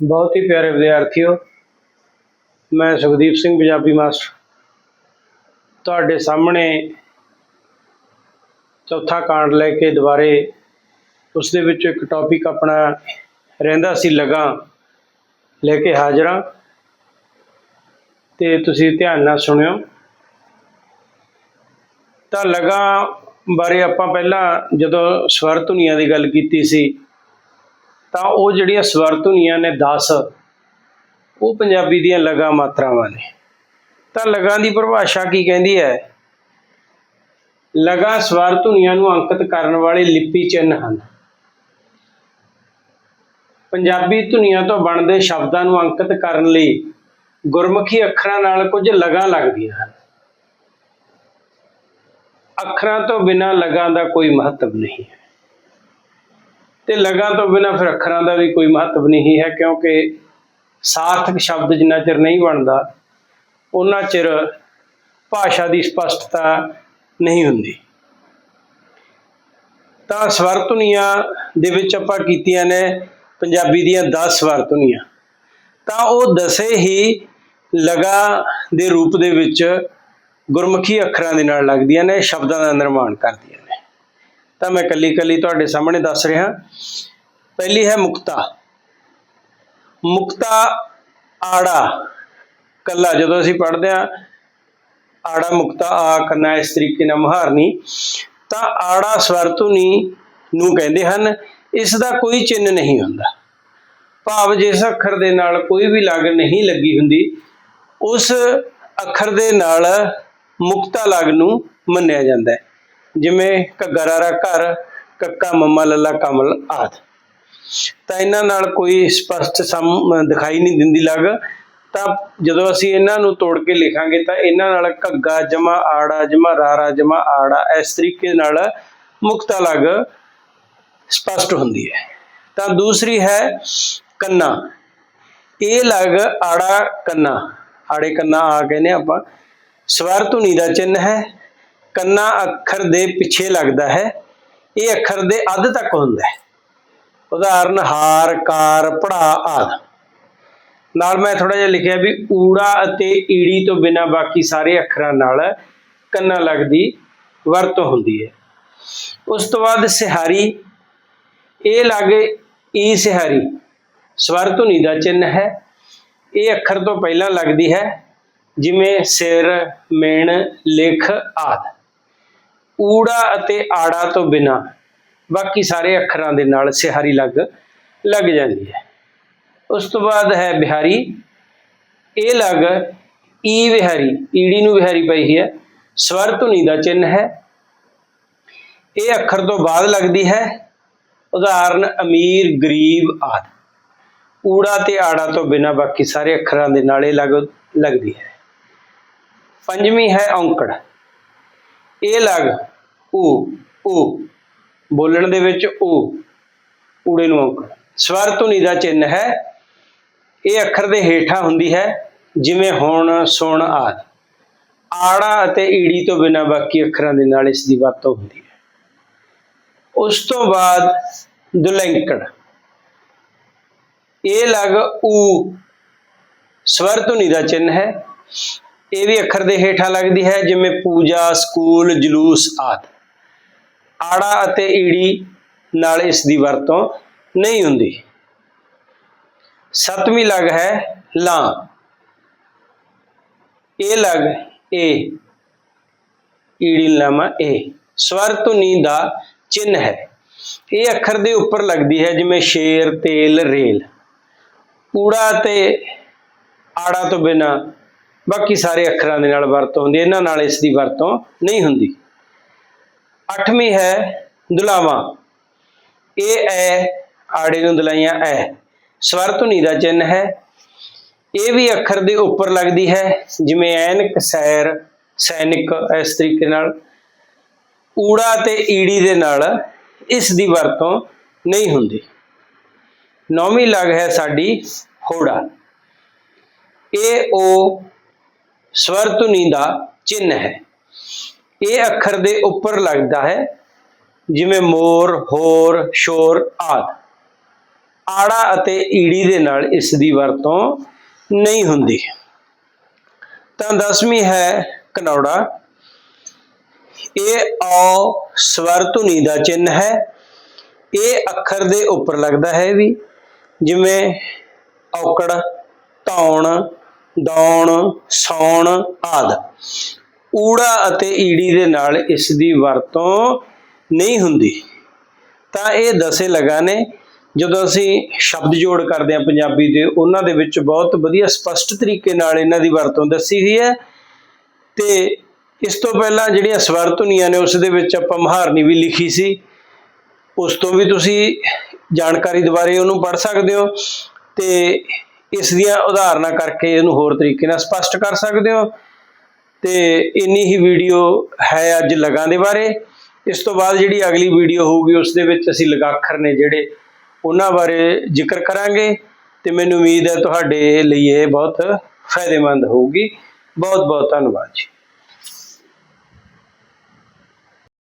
ਬਹੁਤ ਹੀ ਪਿਆਰੇ ਵਿਦਿਆਰਥੀਓ, ਮੈਂ ਸੁਖਦੀਪ ਸਿੰਘ, ਪੰਜਾਬੀ ਮਾਸਟਰ। ਤੁਹਾਡੇ ਸਾਹਮਣੇ ਚੌਥਾ ਕਾਂਡ ਲੈ ਕੇ ਦੁਬਾਰੇ ਉਸ ਦੇ ਵਿੱਚ ਇੱਕ ਟੌਪਿਕ ਆਪਣਾ ਰਹਿੰਦਾ ਸੀ, ਲਗਾ ਲੈ ਕੇ ਹਾਜ਼ਰਾਂ ਤੇ ਤੁਸੀਂ ਧਿਆਨ ਨਾਲ ਸੁਣਿਓ। ਤਾਂ ਲਗਾ ਬਾਰੇ ਆਪਾਂ ਪਹਿਲਾਂ ਜਦੋਂ ਸਵਰ ਧੁਨੀਆਂ ਦੀ ਗੱਲ ਕੀਤੀ ਸੀ ਤਾਂ ਉਹ ਜਿਹੜੀਆਂ ਸਵਰ ਧੁਨੀਆਂ ਨੇ 10 ਉਹ ਪੰਜਾਬੀ ਦੀਆਂ ਲਗਾ ਮਾਤਰਾਵਾਂ ਨੇ। ਤਾਂ ਲਗਾ ਦੀ ਪਰਿਭਾਸ਼ਾ ਕੀ ਕਹਿੰਦੀ ਹੈ? ਲਗਾ ਸਵਰ ਧੁਨੀਆਂ ਨੂੰ ਅੰਕਿਤ ਕਰਨ ਵਾਲੇ ਲਿਪੀ ਚਿੰਨ੍ਹ ਹਨ। ਪੰਜਾਬੀ ਧੁਨੀਆਂ ਤੋਂ ਬਣਦੇ ਸ਼ਬਦਾਂ ਨੂੰ ਅੰਕਿਤ ਕਰਨ ਲਈ ਗੁਰਮੁਖੀ ਅੱਖਰਾਂ ਨਾਲ ਕੁਝ ਲਗਾ ਲੱਗਦੀਆਂ ਹਨ। ਅੱਖਰਾਂ ਤੋਂ ਬਿਨਾਂ ਲਗਾ ਦਾ ਕੋਈ ਮਹੱਤਵ ਨਹੀਂ ਹੈ। ਤੇ ਲਗਾਂ ਤੋਂ ਬਿਨਾਂ ਫਿਰ ਅੱਖਰਾਂ ਦਾ ਵੀ ਕੋਈ ਮਹੱਤਵ ਨਹੀਂ ਹੈ, ਕਿਉਂਕਿ ਸਾਰਥਕ ਸ਼ਬਦ ਜਿੰਨਾ ਚਿਰ ਨਹੀਂ ਬਣਦਾ, ਉਹਨਾਂ ਚਿਰ ਭਾਸ਼ਾ ਦੀ ਸਪਸ਼ਟਤਾ ਨਹੀਂ ਹੁੰਦੀ। ਤਾਂ ਸਵਰ ਧੁਨੀਆਂ ਦੇ ਵਿੱਚ ਆਪਾਂ ਕੀਤੀਆਂ ਨੇ ਪੰਜਾਬੀ ਦੀਆਂ 10 ਸਵਰ ਧੁਨੀਆਂ ਤਾਂ ਉਹ ਦਸੇ ਹੀ ਲਗਾ ਦੇ ਰੂਪ ਦੇ ਵਿੱਚ ਗੁਰਮੁਖੀ ਅੱਖਰਾਂ ਦੇ ਨਾਲ ਲੱਗਦੀਆਂ ਨੇ, ਸ਼ਬਦਾਂ ਦਾ ਨਿਰਮਾਣ ਕਰਦੀਆਂ ਤਾਂ ਮੈਂ ਕੱਲੀ ਕੱਲੀ ਤੁਹਾਡੇ ਸਾਹਮਣੇ ਦੱਸ ਰਿਹਾ। ਪਹਿਲੀ ਹੈ ਮੁਕਤਾ। ਮੁਕਤਾ ਆੜਾ। ਕੱਲਾ ਜਦੋਂ ਅਸੀਂ ਪੜ੍ਹਦੇ ਆ ਆੜਾ, ਮੁਕਤਾ, ਆ, ਕੰਨਾ ਇਸ ਤਰੀਕੇ ਨਾਲ ਮੁਹਾਰਨੀ ਤਾਂ ਆੜਾ ਸਵਰ ਧੁਨੀ ਨੂੰ ਕਹਿੰਦੇ ਹਨ, ਇਸ ਦਾ ਕੋਈ ਚਿੰਨ ਨਹੀਂ ਹੁੰਦਾ। ਭਾਵ ਜਿਸ ਅੱਖਰ ਦੇ ਨਾਲ ਕੋਈ ਵੀ ਲਗ ਨਹੀਂ ਲੱਗੀ ਹੁੰਦੀ, ਉਸ ਅੱਖਰ ਦੇ ਨਾਲ ਮੁਕਤਾ ਲਗ ਨੂੰ ਮੰਨਿਆ ਜਾਂਦਾ ਹੈ। ਜਿਵੇਂ ਘੱਗਰਾਰਾ ਘਰ, ਕੱਕਾ ਮੰਮਾ ਲੱਲਾ ਕਮਲ ਆਦ। ਤਾਂ ਇਹਨਾਂ ਨਾਲ ਕੋਈ ਸਪਸ਼ਟ ਸਮ ਦਿਖਾਈ ਨਹੀਂ ਦਿੰਦੀ ਲੱਗ। ਤਾਂ ਜਦੋਂ ਅਸੀਂ ਇਹਨਾਂ ਨੂੰ ਤੋੜ ਕੇ ਲਿਖਾਂਗੇ ਤਾਂ ਇਹਨਾਂ ਨਾਲ ਘੱਗਾ ਜਮਾ, ਆੜਾ ਜਮਾ, ਰਾਰਾ ਜਮਾ, ਆੜਾ ਇਸ ਤਰੀਕੇ ਨਾਲ ਮੁਕਤਾ ਲਗ ਸਪਸ਼ਟ ਹੁੰਦੀ ਹੈ। ਤਾਂ ਦੂਸਰੀ ਹੈ ਕੰਨਾ। ਇਹ ਲੱਗ ਆੜਾ ਕੰਨਾ। ਆੜੇ ਕੰਨਾ ਆ ਕਹਿੰਦੇ ਆਪਾਂ। ਸਵਰ ਧੁਨੀ ਦਾ ਚਿੰਨ ਹੈ। ਕੰਨਾ ਅੱਖਰ ਦੇ ਪਿੱਛੇ ਲੱਗਦਾ ਹੈ, ਇਹ ਅੱਖਰ ਦੇ ਅੱਧ ਤੱਕ ਹੁੰਦਾ ਹੈ। ਉਦਾਹਰਨ ਹਾਰ, ਕਾਰ ਪੜਾ ਆਦ। ਨਾਲ ਮੈਂ ਥੋੜਾ ਜਿਹਾ ਲਿਖਿਆ ਵੀ ਊੜਾ ਅਤੇ ਈੜੀ ਤੋਂ ਬਿਨਾ ਬਾਕੀ ਸਾਰੇ ਅੱਖਰਾਂ ਨਾਲ ਕੰਨਾ ਲੱਗਦੀ ਵਰਤੋਂ ਹੁੰਦੀ ਹੈ। ਉਸ ਤੋਂ ਬਾਅਦ ਸਿਹਾਰੀ। ਇਹ ਲਾਗੇ ਈ ਸਿਹਾਰੀ। ਸਵਰ ਧੁਨੀ ਦਾ ਚਿੰਨ ਹੈ। ਇਹ ਅੱਖਰ ਤੋਂ ਪਹਿਲਾਂ ਲੱਗਦੀ ਹੈ, ਜਿਵੇਂ ਸਿਰ, ਮੇਣ, ਲਿਖ ਆਦਿ। ਊੜਾ ਅਤੇ ਆੜਾ ਤੋਂ ਬਿਨਾ ਬਾਕੀ ਸਾਰੇ ਅੱਖਰਾਂ ਦੇ ਨਾਲ ਸਿਹਾਰੀ ਲੱਗ ਲੱਗ ਜਾਂਦੀ ਹੈ। ਉਸ ਤੋਂ ਬਾਅਦ ਹੈ ਬਿਹਾਰੀ। ਇਹ ਲਗ ਈ ਵਿਹਾਰੀ, ਈੜੀ ਨੂੰ ਵਿਹਾਰੀ ਪਈ ਹੈ। ਸਵਰ ਧੁਨੀ ਦਾ ਚਿੰਨ ਹੈ। ਇਹ ਅੱਖਰ ਤੋਂ ਬਾਅਦ ਲੱਗਦੀ ਹੈ। ਉਦਾਹਰਨ, ਅਮੀਰ, ਗਰੀਬ ਆਦਿ। ਊੜਾ ਤੇ ਆੜਾ ਤੋਂ ਬਿਨਾ ਬਾਕੀ ਸਾਰੇ ਅੱਖਰਾਂ ਦੇ ਨਾਲ ਇਹ ਲੱਗ, ਲੱਗਦੀ ਹੈ। ਪੰਜਵੀਂ ਹੈ ਔਂਕੜ। ਇਹ ਲਗ ਊ ਊ ਬੋਲਣ ਦੇ ਵਿੱਚ ਊ ਊੜੇ ਨੂੰ ਔਂਕੜ ਸਵਰ ਧੁਨੀ ਦਾ ਚਿੰਨ ਹੈ। ਇਹ ਅੱਖਰ ਦੇ ਹੇਠਾਂ ਹੁੰਦੀ ਹੈ, ਜਿਵੇਂ ਹੁਣ, ਸੁਣ ਆਦਿ। ਆੜਾ ਅਤੇ ਈੜੀ ਤੋਂ ਬਿਨਾ ਬਾਕੀ ਅੱਖਰਾਂ ਦੇ ਨਾਲ ਇਸ ਦੀ ਵਰਤੋਂ ਹੁੰਦੀ ਹੈ। ਉਸ ਤੋਂ ਬਾਅਦ ਦੁਲੈਂਕੜ ਇਹ ਲਗ ਊ ਸਵਰ ਧੁਨੀ ਦਾ ਚਿੰਨ ਹੈ। ਇਹ ਵੀ ਅੱਖਰ ਦੇ ਹੇਠਾਂ ਲੱਗਦੀ ਹੈ, ਜਿਵੇਂ ਪੂਜਾ, ਸਕੂਲ, ਜਲੂਸ ਆਦਿ। ਆੜਾ ਅਤੇ ਈੜੀ ਨਾਲ ਇਸ ਦੀ ਵਰਤੋਂ ਨਹੀਂ ਹੁੰਦੀ। ਸਤਵੀਂ ਲਗ ਹੈ ਲਾਂ। ਇਹ ਲਗ ਏ। ਈੜੀ ਲਾਮਾ ਏ। ਸਵਰ ਧੁਨੀ ਦਾ ਚਿੰਨ ਹੈ। ਇਹ ਅੱਖਰ ਦੇ ਉੱਪਰ ਲੱਗਦੀ ਹੈ, ਜਿਵੇਂ ਸ਼ੇਰ, ਤੇਲ, ਰੇਲ। ਊੜਾ ਤੇ ਆੜਾ ਤੋਂ ਬਿਨਾ ਬਾਕੀ ਸਾਰੇ ਅੱਖਰਾਂ ਦੇ ਨਾਲ ਵਰਤੋਂ ਹੁੰਦੀ ਇਹਨਾਂ ਨਾਲ ਇਸ ਦੀ ਵਰਤੋਂ ਨਹੀਂ ਹੁੰਦੀ। ਅੱਠਵੀਂ ਹੈ ਦੁਲਾਵਾ। ਇਹ, ਐ, ਆੜੇ ਨੂੰ ਦੁਲਾਈਆਂ, ਐ। ਸਵਰ ਧੁਨੀ ਦਾ ਚਿੰਨ ਹੈ। ਇਹ ਵੀ ਅੱਖਰ ਦੇ ਉੱਪਰ ਲੱਗਦੀ ਹੈ, ਜਿਵੇਂ ਐਨਕ, ਸੈਰ, ਸੈਨਿਕ, ਇਸ ਤਰੀਕੇ ਨਾਲ। ਊੜਾ ਤੇ ਈੜੀ ਦੇ ਨਾਲ ਇਸ ਦੀ ਵਰਤੋਂ ਨਹੀਂ ਹੁੰਦੀ। ਨੌਵੀਂ ਲਗ ਹੈ ਸਾਡੀ ਹੋੜਾ। ਇਹ ਉਹ ਸਵਰ ਧੁਨੀ ਦਾ ਚਿੰਨ ਹੈ। ਇਹ ਅੱਖਰ ਦੇ ਉੱਪਰ ਲੱਗਦਾ ਹੈ, ਜਿਵੇਂ ਮੋਰ, ਹੋਰ, ਸ਼ੋਰ ਆਦਿ। ਆੜਾ ਅਤੇ ਈੜੀ ਦੇ ਨਾਲ ਇਸ ਦੀ ਵਰਤੋਂ ਨਹੀਂ ਹੁੰਦੀ। ਤਾਂ ਦਸਵੀਂ ਹੈ ਕਨੌੜਾ। ਇਹ ਔ, ਸਵਰ ਧੁਨੀ ਦਾ ਚਿੰਨ ਹੈ। ਇਹ ਅੱਖਰ ਦੇ ਉੱਪਰ ਲੱਗਦਾ ਹੈ ਵੀ ਜਿਵੇਂ ਔਕੜ, ਧੌਣ ਦੌਣ ਸੌਣ ਆਦ। ਊੜਾ ਅਤੇ ਈੜੀ ਦੇ ਨਾਲ ਇਸ ਦੀ ਵਰਤੋਂ ਨਹੀਂ ਹੁੰਦੀ। ਤਾਂ ਇਹ ਦਸੇ ਲਗਾ ਨੇ, ਜਦੋਂ ਅਸੀਂ ਸ਼ਬਦ ਜੋੜ ਕਰਦੇ ਹਾਂ ਪੰਜਾਬੀ ਦੇ, ਉਹਨਾਂ ਦੇ ਵਿੱਚ ਬਹੁਤ ਵਧੀਆ ਸਪਸ਼ਟ ਤਰੀਕੇ ਨਾਲ ਇਹਨਾਂ ਦੀ ਵਰਤੋਂ ਦੱਸੀ ਹੋਈ ਹੈ। ਤੇ ਇਸ ਤੋਂ ਪਹਿਲਾਂ ਜਿਹੜੀਆਂ ਸਵਰ ਧੁਨੀਆਂ ਨੇ, ਉਸ ਦੇ ਵਿੱਚ ਆਪਾਂ ਮਹਾਰਨੀ ਵੀ ਲਿਖੀ ਸੀ। ਉਸ ਤੋਂ ਵੀ ਤੁਸੀਂ ਜਾਣਕਾਰੀ ਦੁਬਾਰੇ ਉਹਨੂੰ ਪੜ੍ਹ ਸਕਦੇ ਹੋ। ਤੇ ਇਸ ਦੀਆਂ ਉਦਾਹਰਨਾਂ ਕਰਕੇ ਇਹਨੂੰ ਹੋਰ ਤਰੀਕੇ ਨਾਲ ਸਪਸ਼ਟ ਕਰ ਸਕਦੇ ਹੋ। ਤੇ ਇੰਨੀ ਹੀ ਵੀਡੀਓ ਹੈ ਅੱਜ ਲਗਾਂ ਦੇ ਬਾਰੇ। ਇਸ ਤੋਂ ਬਾਅਦ ਜਿਹੜੀ ਅਗਲੀ ਵੀਡੀਓ ਹੋਊਗੀ, ਉਸ ਦੇ ਵਿੱਚ ਅਸੀਂ ਲਗਾਖਰ ਨੇ ਜਿਹੜੇ ਉਹਨਾਂ ਬਾਰੇ ਜ਼ਿਕਰ ਕਰਾਂਗੇ। ਤੇ ਮੈਨੂੰ ਉਮੀਦ ਹੈ ਤੁਹਾਡੇ ਲਈ ਇਹ ਬਹੁਤ ਫਾਇਦੇਮੰਦ ਹੋਊਗੀ। ਬਹੁਤ ਬਹੁਤ ਧੰਨਵਾਦ ਜੀ।